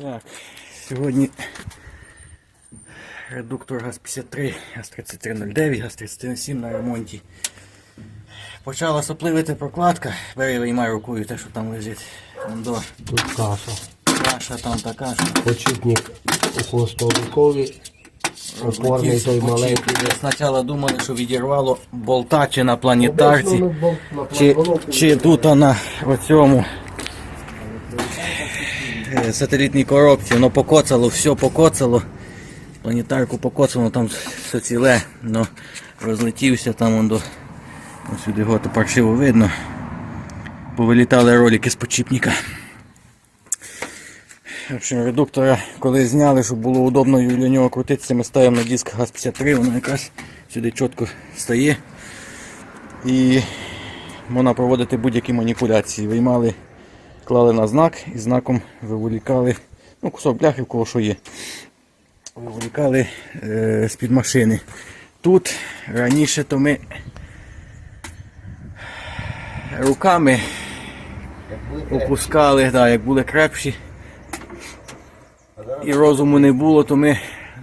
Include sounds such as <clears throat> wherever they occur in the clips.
Так, сьогодні редуктор ГАЗ-53, ГАЗ-3309, ГАЗ-3307 на ремонті. Почала сопливити прокладка. Бери виймай рукою те, що там лежить. Мондо. Тут каша. Каша там така, що Почіпник у хвостовикові. Опорний той маленький. Спочатку думали, що відірвало болта чи на планетарці, чи, чи тут на оцьому е, сателітній коробці. Воно покоцало, все покоцало. Планетарку покоцало, там все ціле, но розлетівся там до. Ось сюди його то паршиво видно. Повилітали ролики з почіпника. В общем, редуктора, коли зняли, щоб було удобно для нього крутитися, ми ставимо на диск ГАЗ-53, воно якраз сюди чітко стає. І можна проводити будь-які маніпуляції. Виймали, клали на знак і знаком виволікали, ну, кусок бляхи, в кого що є. Виволікали е, з-під машини. Тут раніше то ми руками опускали, да, як були крепші і розуму не було, то ми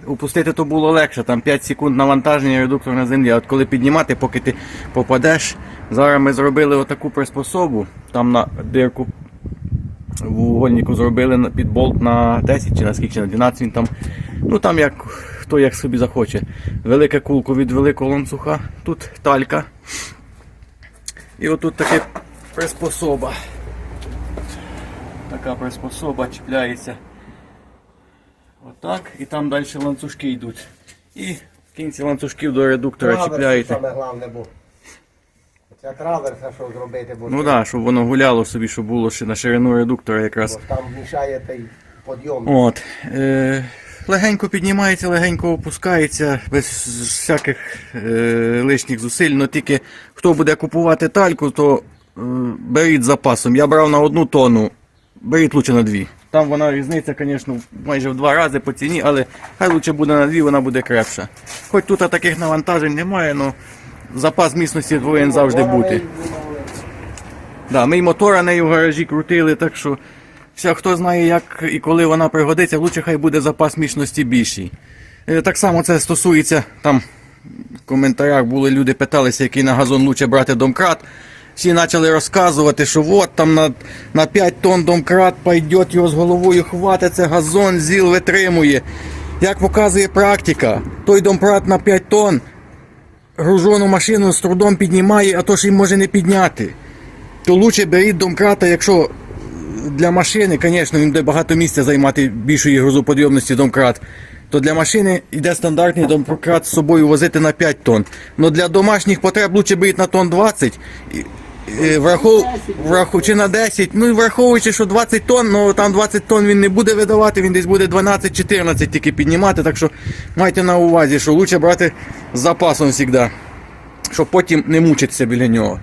опустити то було легше. Там 5 секунд навантаження редуктор на землі. От коли піднімати, поки ти попадеш. Зараз ми зробили отаку приспособу. Там на дирку в угольнику зробили під болт на 10 чи на скільки, чи на 12 він там. Ну там як хто як собі захоче. Велике кулку від великого ланцюга. Тут талька. І отут таке приспособа. Така приспособа чіпляється. Отак, і там далі ланцюжки йдуть. І в кінці ланцюжків до редуктора чіпляєте. Саме головне було. Це траверса, що зробити, бо, Ну так, да, щоб воно гуляло собі, щоб було ще на ширину редуктора бо там мішає той подйом. От. Е, легенько піднімається, легенько опускається, без всяких е, лишніх зусиль. Ну тільки хто буде купувати тальку, то е, беріть з запасом. Я брав на одну тонну, беріть лучше на дві. Там вона різниця, звісно, майже в два рази по ціні, але хай лучше буде на дві, вона буде крепша. Хоч тут таких навантажень немає, але запас міцності повинен завжди бути. Да, ми й мотора нею в гаражі крутили, так що вся, хто знає, як і коли вона пригодиться, лучше хай буде запас міцності більший. Е, Так само це стосується там в коментарях були люди питалися, який на газон лучше брати домкрат. Всі почали розказувати, що от там на, на 5 тонн домкрат пойде, його з головою хватиться, газон, зіл витримує. Як показує практика, той домкрат на 5 тонн гружену машину з трудом піднімає, а то ж й може не підняти то лучше беріть домкрата, якщо для машини, звісно, він буде багато місця займати більшої грузоподйомності домкрат. То для машини йде стандартний домкрат з собою возити на 5 тонн. Но для домашніх потреб лучше беріть на тонн 20. І, і, Врахов... Врахов... Чи на 10, ну враховуючи, що 20 тонн, ну там 20 тонн він не буде видавати, він десь буде 12-14 тільки піднімати. Так що майте на увазі, що лучше брати з запасом завжди, щоб потім не мучитися біля нього.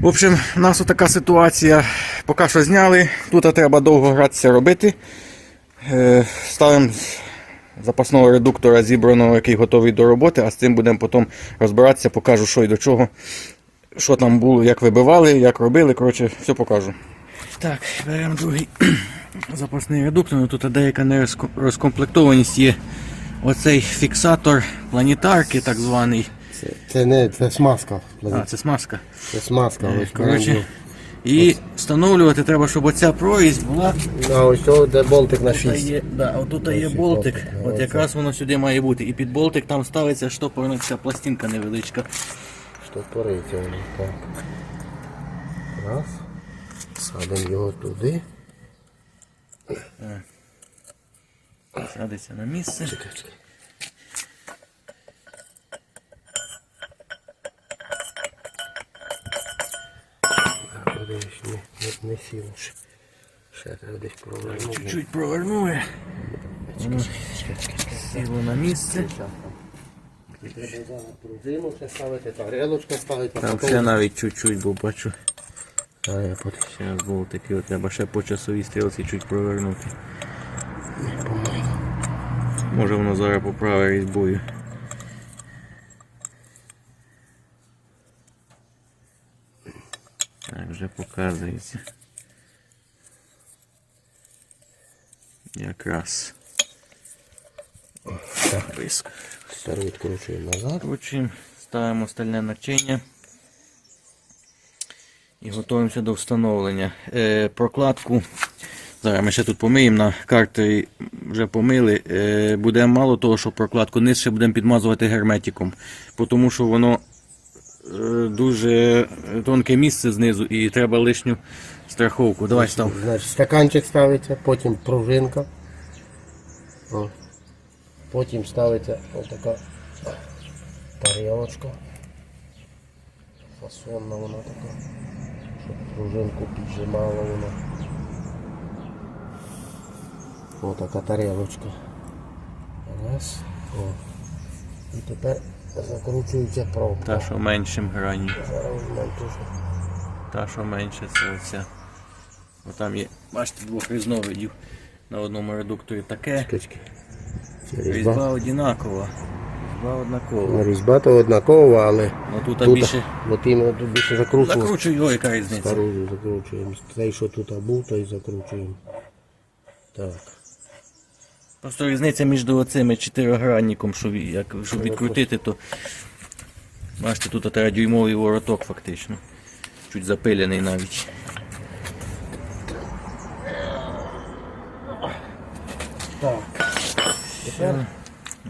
В общем, у нас така ситуація. Поки що зняли. Тут треба довго гратися робити. Е, Ставимо запасного редуктора зібраного, який готовий до роботи, а з цим будемо потім розбиратися, покажу, що і до чого, що там було, як вибивали, як робили. Коротше, все покажу. Так, беремо другий <clears throat> запасний редуктор. Ну, Тут деяка нерозко- розкомплектованість є. Оцей фіксатор планетарки, так званий. Це, це не це смазка. А, це смазка. Це смазка. Е, ось Коротше, і встановлювати треба, щоб оця прорізь була. А ось цього, де болтик на 6. є, да, отут є болтик, от якраз воно сюди має бути. І під болтик там ставиться штопорна ця пластинка невеличка. Штопориться воно. Так. Раз. Садимо його туди. Садиться на місце. Чекай, чекай. Подивись, не, не, не сіло ще. Треба десь провернути. Чуть-чуть провернули. Сіло на місце. Треба зараз пружину ще ставити, тарелочка ставити, Там ще навіть чуть-чуть, бо бачу. А, я потім. Ще болтик, його треба ще по часовій стрілці чуть провернути. Може воно зараз поправить різьбою. Так, вже показується. Якраз. Так. Близько. Тепер відкручуємо назад. Кручуємо, ставимо стальне начиння. І готуємося до встановлення. Е, прокладку. Зараз ми ще тут помиємо на картері вже помили. Е, буде мало того, що прокладку низ ще будемо підмазувати герметиком. Тому що воно е, дуже тонке місце знизу і треба лишню страховку. Давай став. Значить, стаканчик ставиться, потім пружинка. О. Потім ставиться отака тарілочка. Фасонна вона така. Щоб пружинку піджимала вона. Отака тарілочка. Раз. О. І тепер закручується пробка. Та, що меншим грані. Зараз Та, що менше, це оця. Бо там є, бачите, двох різновидів. На одному редукторі таке. штучки. Різьба різьба. одинакова. Різьба однакова. Різьба то однакова, але Ну тут, тут, більше от іменно тут більше закручуємо. закручуй, ой, яка різниця. Стару закручуємо. Цей, що тут був, той закручуємо. Так. Просто різниця між оцими чотиригранником, що, ві- як, щоб відкрутити, то бачите, тут треба дюймовий вороток фактично. Чуть запилений навіть. Тепер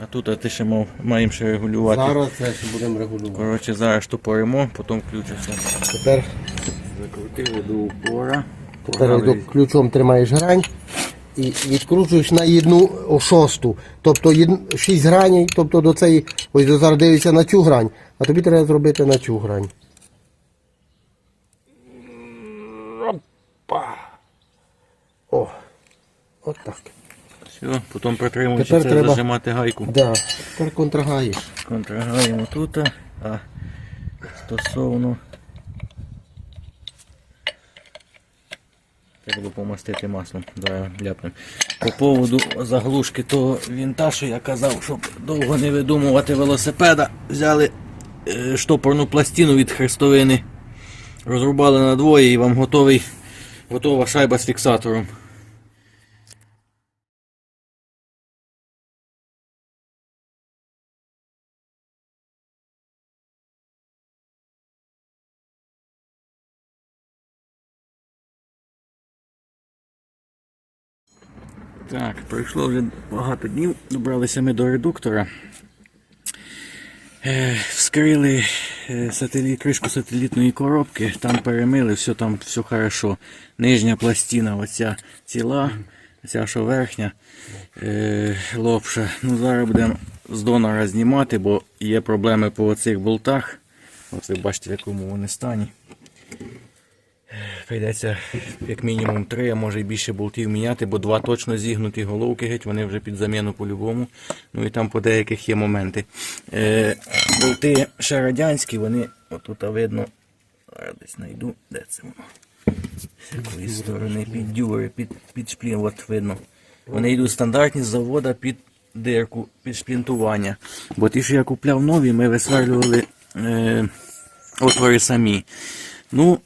А тут а ти ще мав, маємо ще регулювати. зараз це ще будемо регулювати. Коротше, зараз штопоримо, потім включиться. Тепер, Закрутили до упора. тепер ось до ключом тримаєш грань і відкручуєш на одну шосту. Тобто 6 граней, тобто до цієї, ось до зараз дивишся на цю грань, а тобі треба зробити на цю грань. Опа. О, от так. Все, потім притримуючи Тепер це, треба- зажимати гайку. Да, тепер контрагаєш. Контрагаємо тут, а стосовно. Треба помастити маслом, зараз ляпнемо. По поводу заглушки того вінта, що я казав, щоб довго не видумувати велосипеда, взяли е, штопорну пластину від хрестовини, розрубали на двоє і вам готовий, готова шайба з фіксатором. Пройшло вже багато днів. Добралися ми до редуктора. Е, вскрили е, сателіт, кришку сателітної коробки, там перемили, все там все хорошо. Нижня пластина, оця ціла, ця що верхня е, лопша. Ну, зараз будемо з донора знімати, бо є проблеми по оцих болтах. Ось ви бачите, в якому вони стані. Прийдеться як мінімум три, а може і більше болтів міняти, бо два точно зігнуті головки геть, вони вже під заміну по-любому. Ну і там по деяких є моменти. Е, болти ще радянські, вони отут видно. Зараз десь знайду, де це воно. З якої сторони під дюри, під, під шплін, от видно. Вони йдуть стандартні з завода під дирку, під шплінтування. Бо ті, що я купляв нові, ми висверлювали е, отвори самі. Ну,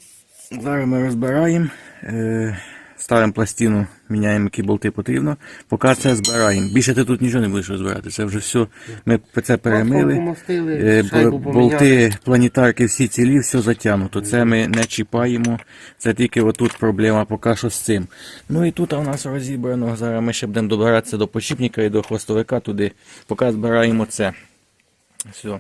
Зараз ми розбираємо, е, ставимо пластину, міняємо, які болти потрібно. Поки це збираємо. Більше ти тут нічого не будеш розбирати. Це вже все. Ми це перемили. Е, болти, планітарки всі цілі, все затягнуто. Це ми не чіпаємо. Це тільки отут проблема поки що з цим. Ну і тут у нас розібрано. Зараз ми ще будемо добиратися до почіпника і до хвостовика туди. Поки збираємо це. Все.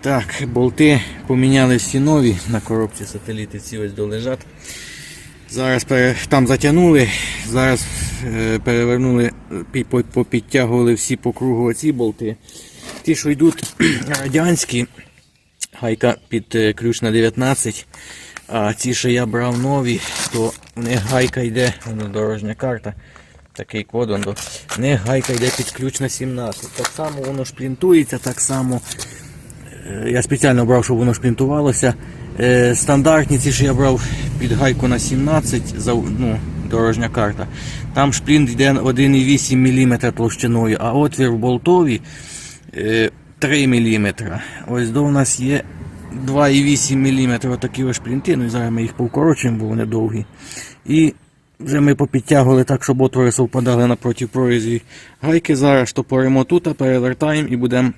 Так, болти поміняли всі нові на коробці сателіти, ці ось долежать. Зараз там затягнули, зараз е, перевернули, е, попідтягували всі по кругу оці болти. Ті, що йдуть <clears throat> радянські, гайка під е, ключ на 19. А ті, що я брав нові, то них гайка йде, воно дорожня карта. Такий код, воно. них гайка йде під ключ на 17. Так само воно шплінтується, так само. е, Я спеціально брав, щоб воно шплінтувалося. Е, Стандартні ці, що я брав під гайку на 17, за- ну, дорожня карта. Там шплінт йде 1,8 мм толщиною, а отвір в болтові е, 3 мм. Ось до нас є 2,8 мм такі ось шплінти, ну і зараз ми їх повкорочуємо, бо вони довгі. І вже ми попідтягували так, щоб отвори совпадали напроти прорізі гайки. Зараз штопоримо тут, перевертаємо і будемо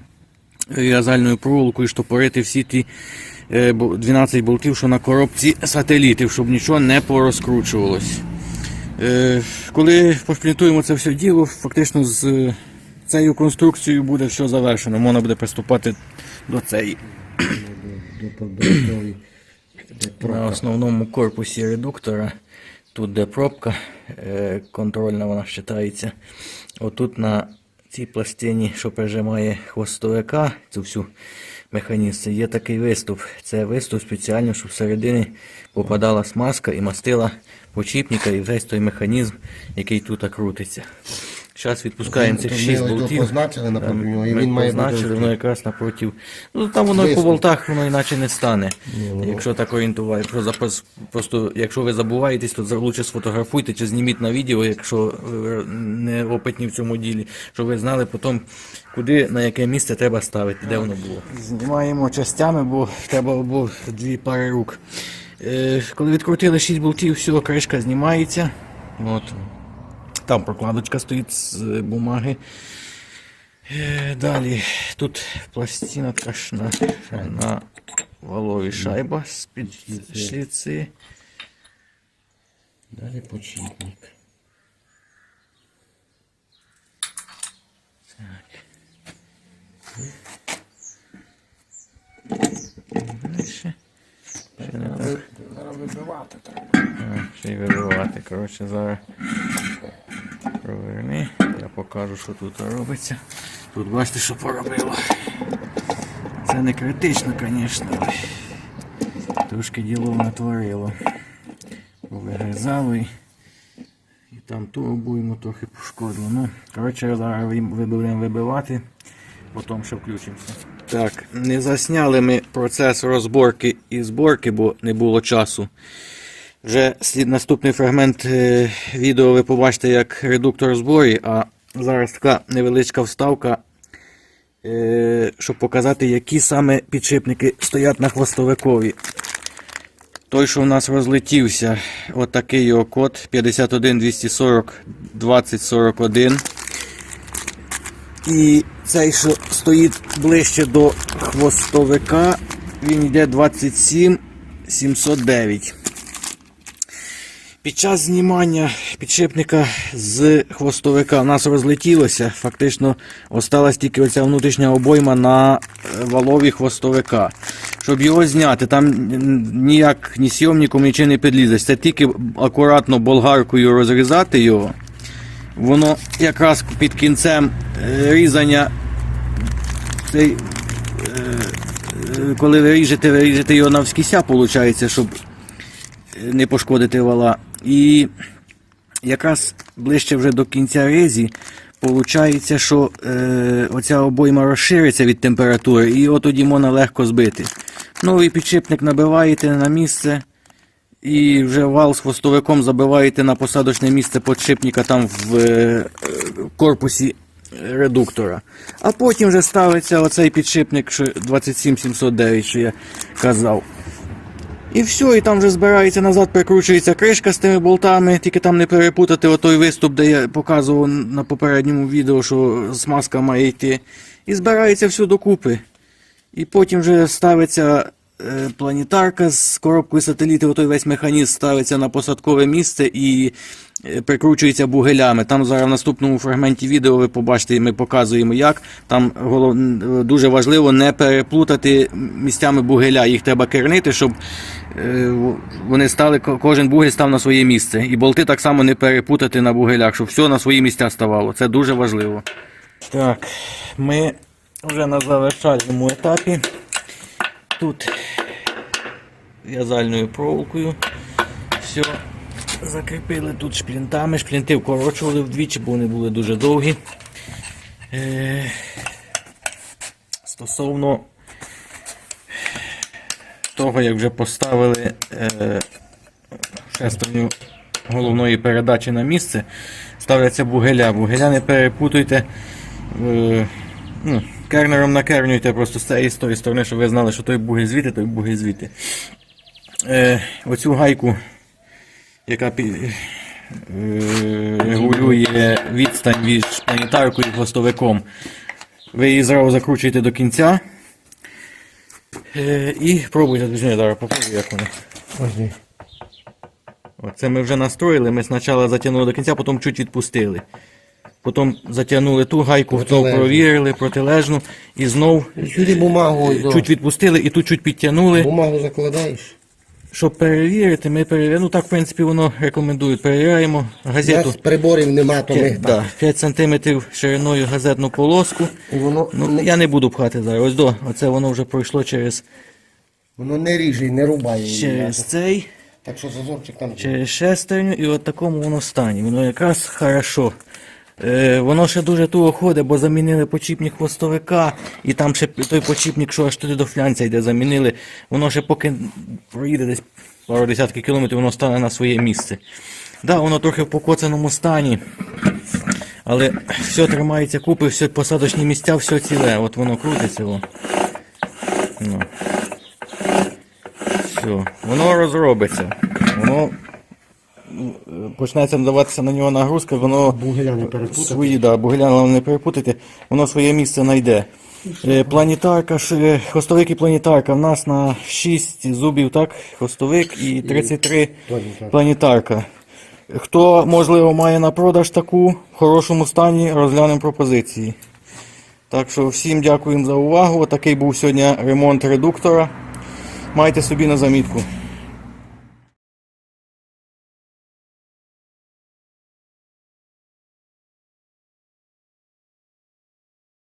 в'язальною проволокою штопорити всі ті е, 12 болтів, що на коробці сателітів, щоб нічого не порозкручувалось. Е, Коли пошплінтуємо це все діло, фактично з е, цією конструкцією буде все завершено. Можна буде приступати до цієї. На основному корпусі редуктора, тут де пробка е, контрольна, вона вважається. Отут на цій пластині, що прижимає хвостовика, цю всю механізм, є такий виступ. Це виступ спеціально, щоб всередині попадала смазка і мастила почіпника і весь той механізм, який тут крутиться. Зараз відпускаємо цих 6 болтів. позначили напроти Там нього, і ми він має бути позначили, воно якраз напротив. Ну там воно по болтах воно іначе не стане. Якщо так орієнтувати. Якщо запас, просто якщо ви забуваєтесь, то за- лучше сфотографуйте чи зніміть на відео, якщо ви не опитні в цьому ділі, щоб ви знали потім, куди на яке місце треба ставити, де воно було. Знімаємо частями, бо треба було дві пари рук. Е, коли відкрутили 6 болтів, все, кришка знімається. От. Там прокладочка стоїть з е, бумаги. Е, Далі тут пластина ж на, валові шайба з-під шліци. Далі не так. Зараз вибивати треба. Ще й вибивати. Коротше, зараз покажу, що тут робиться. Тут бачите, що поробило. Це не критично, звісно. Трошки діло натворило. Вигризало і, і там ту обойму трохи пошкодило. Ну, коротше, зараз будемо вибивати, потім ще включимося. Так, не засняли ми процес розборки і зборки, бо не було часу. Вже наступний фрагмент е, відео ви побачите як редуктор зборі, а зараз така невеличка вставка, е, щоб показати, які саме підшипники стоять на хвостовикові. Той, що у нас розлетівся, отакий його код 51 240 2041. І цей, що стоїть ближче до хвостовика, він йде 27 709. Під час знімання підшипника з хвостовика в нас розлетілося. Фактично осталась тільки оця внутрішня обойма на е, валові хвостовика. Щоб його зняти, там ніяк ні сйомником нічого не підлізеш. Це тільки акуратно болгаркою розрізати його. Воно якраз під кінцем е, різання цей, е, коли ви ріжете, ви ріжете його навскіся, виходить, щоб не пошкодити вала. І якраз ближче вже до кінця резі, виходить, що е, оця обойма розшириться від температури, і от тоді можна легко збити. Новий підшипник набиваєте на місце. І вже вал з хвостовиком забиваєте на посадочне місце подшипника там в е, корпусі редуктора. А потім вже ставиться оцей підшипник 27709, що я казав. І все, і там вже збирається назад, прикручується кришка з тими болтами, тільки там не перепутати отой виступ, де я показував на попередньому відео, що смазка має йти. І збирається все докупи. І потім вже ставиться планетарка з коробкою сателітів, отой весь механізм ставиться на посадкове місце і е, прикручується бугелями. Там зараз в наступному фрагменті відео ви побачите, і ми показуємо як. Там голов... е, дуже важливо не переплутати місцями бугеля. Їх треба кернити, щоб е, вони стали, кожен бугель став на своє місце. І болти так само не перепутати на бугелях, щоб все на свої місця ставало. Це дуже важливо. Так, ми вже на завершальному етапі. Тут в'язальною проволокою. Все закріпили тут шплінтами. Шплінти вкорочували вдвічі, бо вони були дуже довгі. Е, стосовно того, як вже поставили е, шестерню головної передачі на місце, ставляться бугеля. Бугеля не перепутуйте. Е, ну, кернером накернюйте просто з цієї з тої сторони, щоб ви знали, що той бугель звідти, той бугель звідти. Е, оцю гайку, яка е, регулює відстань між планетаркою і хвостовиком. Ви її зразу закручуєте до кінця. Е, і пробуйте движення, зараз попробую, як воно. Ось ми вже настроїли, ми спочатку затягнули до кінця, потім чуть відпустили. Потім затягнули ту гайку, знов Протилежну. провірили, протилежну, і знов Сюди бумагу ось до. чуть відпустили і тут чуть підтягнули. Бумагу закладаєш. Щоб перевірити, ми перевіряємо. Ну так, в принципі, воно рекомендують. Перевіряємо газету. нас приборів нема, то ми так. да, 5 см шириною газетну полоску. І воно, Ну, я не буду пхати зараз. Ось до. Оце воно вже пройшло через, воно не ріже і не рубає. її. через цей. Так що зазорчик там. через шестерню і от такому воно стані. Воно якраз хорошо. Е, воно ще дуже туго ходить, бо замінили почіпник хвостовика, і там ще той почіпник, що аж туди до флянця йде, замінили. Воно ще поки проїде десь пару десятків кілометрів, воно стане на своє місце. Да, воно трохи в покоцаному стані. Але все тримається купи, все посадочні місця, все ціле. От воно крутиться. О. Ну. Все. Воно розробиться. Воно почнеться надаватися на нього нагрузка, воно Бугеля не перепутати. свої, да, бугелян не перепутати, воно своє місце знайде. Е, Планетарка, е, хвостовик і планетарка. В нас на 6 зубів, так? Хвостовик і 33 планетарка. планетарка. Хто, можливо, має на продаж таку в хорошому стані, розглянемо пропозиції. Так що всім дякуємо за увагу. Такий був сьогодні ремонт редуктора. Майте собі на замітку.